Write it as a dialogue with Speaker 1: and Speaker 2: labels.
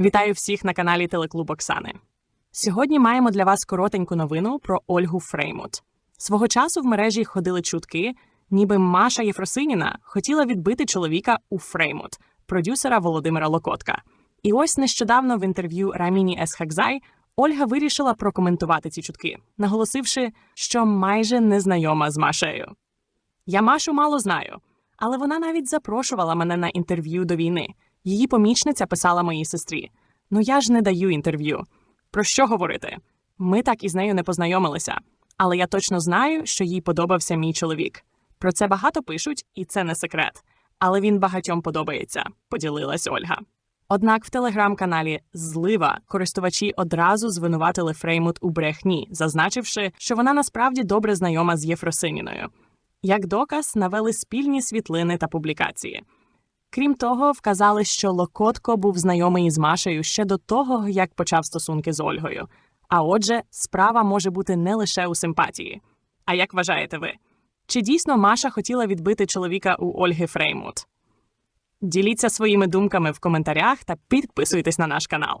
Speaker 1: Вітаю всіх на каналі Телеклуб Оксани. Сьогодні маємо для вас коротеньку новину про Ольгу Фреймут. Свого часу в мережі ходили чутки, ніби Маша Єфросиніна хотіла відбити чоловіка у Фреймут, продюсера Володимира Локотка. І ось нещодавно в інтерв'ю Раміні Есхакзай Ольга вирішила прокоментувати ці чутки, наголосивши, що майже не знайома з Машею. Я Машу мало знаю, але вона навіть запрошувала мене на інтерв'ю до війни. Її помічниця писала моїй сестрі: Ну я ж не даю інтерв'ю. Про що говорити? Ми так із нею не познайомилися, але я точно знаю, що їй подобався мій чоловік. Про це багато пишуть, і це не секрет. Але він багатьом подобається, поділилась Ольга. Однак в телеграм-каналі Злива користувачі одразу звинуватили Фреймут у брехні, зазначивши, що вона насправді добре знайома з Єфросиніною. Як доказ навели спільні світлини та публікації. Крім того, вказали, що Локотко був знайомий із Машею ще до того, як почав стосунки з Ольгою. А отже, справа може бути не лише у симпатії. А як вважаєте ви? Чи дійсно Маша хотіла відбити чоловіка у Ольги Фреймут? Діліться своїми думками в коментарях та підписуйтесь на наш канал.